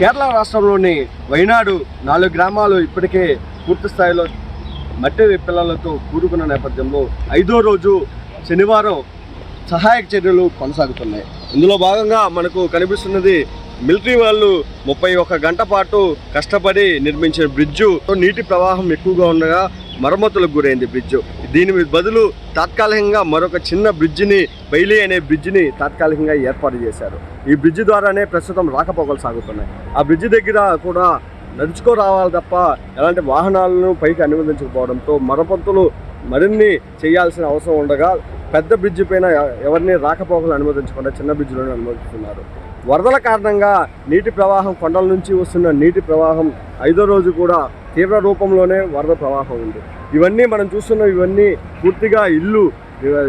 కేరళ రాష్ట్రంలోని వైనాడు నాలుగు గ్రామాలు ఇప్పటికే పూర్తి స్థాయిలో మట్టి పిల్లలతో కూడుకున్న నేపథ్యంలో ఐదో రోజు శనివారం సహాయక చర్యలు కొనసాగుతున్నాయి. ఇందులో భాగంగా మనకు కనిపిస్తున్నది మిలిటరీ వాళ్ళు ముప్పై ఒక్క గంట పాటు కష్టపడి నిర్మించిన బ్రిడ్జు. నీటి ప్రవాహం ఎక్కువగా ఉండగా మరమ్మతులకు గురైంది బ్రిడ్జు. దీని బదులు తాత్కాలికంగా మరొక చిన్న బ్రిడ్జిని బైలీ అనే బ్రిడ్జిని తాత్కాలికంగా ఏర్పాటు చేశారు. ఈ బ్రిడ్జి ద్వారానే ప్రస్తుతం రాకపోకలు సాగుతున్నాయి. ఆ బ్రిడ్జి దగ్గర కూడా నడుచుకో రావాలి తప్ప ఎలాంటి వాహనాలను పైకి అనుమతించకపోవడంతో మరమ్మతులు మరిన్ని చేయాల్సిన అవసరం ఉండగా పెద్ద బ్రిడ్జి పైన ఎవరిని రాకపోకలు అనుమతించకుండా చిన్న బ్రిడ్జిలోనే అనుమతిస్తున్నారు. వరదల కారణంగా నీటి ప్రవాహం కొండల నుంచి వస్తున్న నీటి ప్రవాహం ఐదో రోజు కూడా తీవ్ర రూపంలోనే వరద ప్రవాహం ఉంది. ఇవన్నీ మనం చూస్తున్న ఇవన్నీ పూర్తిగా ఇల్లు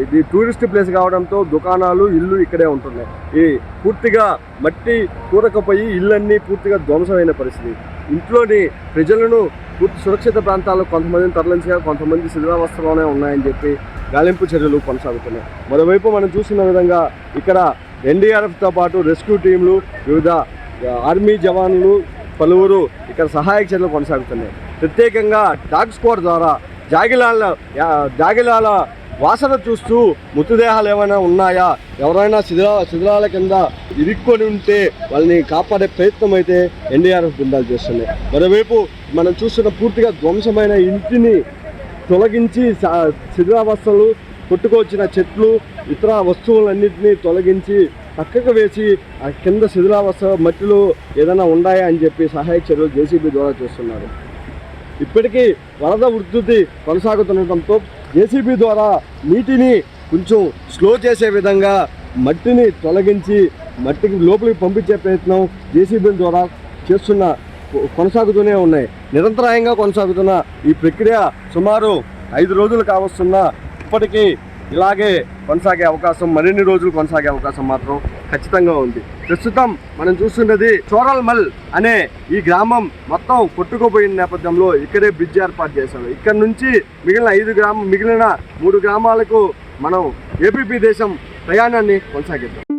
ఇది టూరిస్ట్ ప్లేస్ కావడంతో దుకాణాలు ఇల్లు ఇక్కడే ఉంటున్నాయి. ఈ పూర్తిగా మట్టి కూరకపోయి ఇళ్ళన్నీ పూర్తిగా ధ్వంసమైన పరిస్థితి. ఇంట్లోని ప్రజలను పూర్తి సురక్షిత ప్రాంతాల్లో కొంతమందిని తరలించగా కొంతమంది శిథిలావస్థలోనే ఉన్నాయని చెప్పి గాలింపు చర్యలు కొనసాగుతున్నాయి. మరోవైపు మనం చూస్తున్న విధంగా ఇక్కడ ఎన్డీఆర్ఎఫ్తో పాటు రెస్క్యూ టీంలు వివిధ ఆర్మీ జవాన్లు పలువురు ఇక్కడ సహాయక చర్యలు కొనసాగుతున్నాయి. ప్రత్యేకంగా డాగ్ స్క్వాడ్ ద్వారా జాగిలాల జాగిలాల వాసన చూస్తూ మృతదేహాలు ఏమైనా ఉన్నాయా? ఎవరైనా శిథిలా శిథిలాల కింద ఇరుక్కొని ఉంటే వాళ్ళని కాపాడే ప్రయత్నం అయితే ఎన్డీఆర్ఎఫ్ బృందాలు చేస్తున్నాయి. మరోవైపు మనం చూస్తున్న పూర్తిగా ధ్వంసమైన ఇంటిని తొలగించి స- శిథిలావస్థలు కొట్టుకొచ్చిన చెట్లు ఇతర వస్తువులన్నింటినీ తొలగించి పక్కకు వేసి ఆ కింద శిథిలావస్థ మట్టిలో ఏదైనా ఉన్నాయా అని చెప్పి సహాయక చర్యలు జేసీబీ ద్వారా చేస్తున్నారు. ఇప్పటికీ వరద ఉధృతి కొనసాగుతుండటంతో జేసీబీ ద్వారా నీటిని కొంచెం స్లో చేసే విధంగా మట్టిని తొలగించి మట్టికి లోపలికి పంపించే ప్రయత్నం జేసీబీ ద్వారా చేస్తున్న కొనసాగుతూనే ఉన్నాయి. నిరంతరాయంగా కొనసాగుతున్న ఈ ప్రక్రియ సుమారు ఐదు రోజులు కావస్తున్నా ఇప్పటికీ ఇలాగే కొనసాగే అవకాశం మరిన్ని రోజులు కొనసాగే అవకాశం మాత్రం ఖచ్చితంగా ఉంది. ప్రస్తుతం మనం చూస్తున్నది చోరల్మల్ అనే ఈ గ్రామం మొత్తం కొట్టుకుపోయిన నేపథ్యంలో ఇక్కడే బ్రిడ్జ్ ఏర్పాటు చేశారు. ఇక్కడ నుంచి మిగిలిన ఐదు గ్రామం మిగిలిన మూడు గ్రామాలకు మనం ఏపీపీ దేశం ప్రయాణాన్ని కొనసాగిద్దాం.